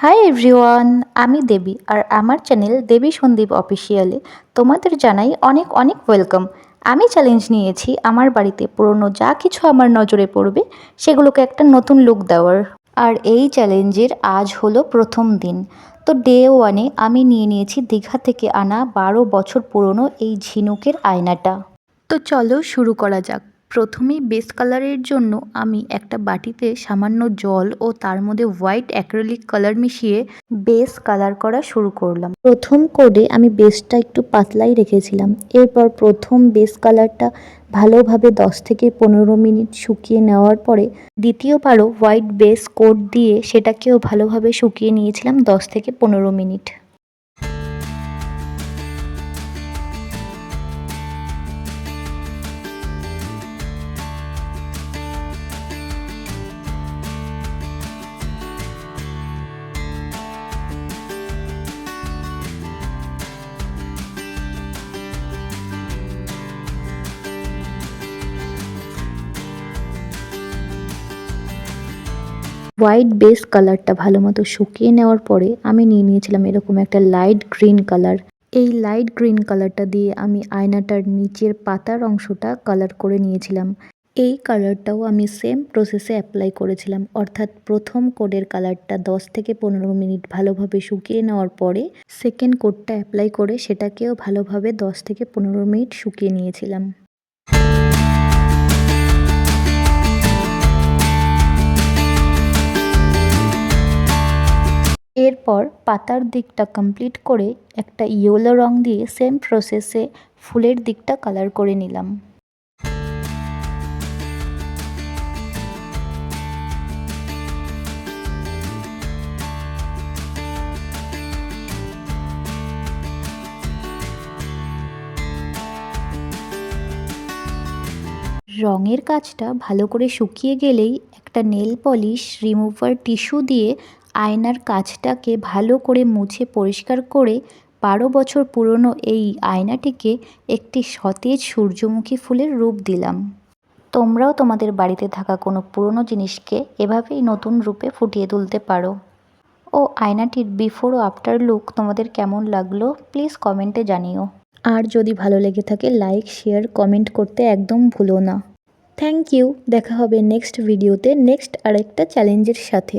Hi everyone আমি দেবী আর আমার channel দেবী সন্দীপ অফিসিয়ালে তোমাদের জানাই অনেক অনেক ওয়েলকাম আমি চ্যালেঞ্জ নিয়েছি আমার বাড়িতে পুরনো যা কিছু আমার নজরে পড়বে, সেগুলোকে একটা নতুন লুক দেওয়ার। আর এই চ্যালেঞ্জের আজ হলো প্রথম দিন। তো ডে ওয়ানে আমি নিয়ে নিয়েছি দীঘা থেকে আনা বারো বছর পুরনো এই ঝিনুকের আয়নাটা। তো চলো শুরু করা যাক। প্রথমেই বেস কালারের জন্য আমি একটা বাটিতে সামান্য জল ও তার মধ্যে হোয়াইট অ্যাক্রেলিক কালার মিশিয়ে বেস কালার করা শুরু করলাম। প্রথম কোডে আমি বেসটা একটু পাতলাই রেখেছিলাম। এরপর প্রথম বেস কালারটা ভালোভাবে দশ থেকে পনেরো মিনিট শুকিয়ে নেওয়ার পরে দ্বিতীয়বারও হোয়াইট বেস কোড দিয়ে সেটাকেও ভালোভাবে শুকিয়ে নিয়েছিলাম দশ থেকে পনেরো মিনিট। হোয়াইট বেস কালারটা ভালো মতো শুকিয়ে নেওয়ার পরে আমি নিয়ে নিয়েছিলাম এরকম একটা লাইট গ্রিন কালার এই লাইট গ্রিন কালারটা দিয়ে আমি আয়নাটার নিচের পাতার অংশটা কালার করে নিয়েছিলাম। এই কালারটাও আমি সেম প্রসেসে অ্যাপ্লাই করেছিলাম। অর্থাৎ প্রথম কোডের কালারটা দশ থেকে পনেরো মিনিট ভালোভাবে শুকিয়ে নেওয়ার পরে সেকেন্ড কোডটা অ্যাপ্লাই করে সেটাকেও ভালোভাবে দশ থেকে পনেরো মিনিট শুকিয়ে নিয়েছিলাম। এরপর পাতার দিকটা কমপ্লিট করে একটা ইয়েলো রং দিয়ে সেম প্রসেসে ফুলের দিকটা কালার করে নিলাম। রঙের কাজটা ভালো করে শুকিয়ে গেলেই একটা নেল পলিশ রিমুভার টিস্যু দিয়ে আয়নার কাজটাকে ভালো করে মুছে পরিষ্কার করে বারো বছর পুরনো এই আয়নাটিকে একটি সতেজ সূর্যমুখী ফুলের রূপ দিলাম। তোমরাও তোমাদের বাড়িতে থাকা কোনো পুরনো জিনিসকে এভাবেই নতুন রূপে ফুটিয়ে তুলতে পারো। ও আয়নাটির বিফোর ও আফটার লুক তোমাদের কেমন লাগল প্লিজ কমেন্টে জানিও। আর যদি ভালো লেগে থাকে লাইক, শেয়ার, কমেন্ট করতে একদম ভুলো না। থ্যাংক ইউ, দেখা হবে নেক্সট ভিডিওতে, নেক্সট আরেকটা চ্যালেঞ্জের সাথে।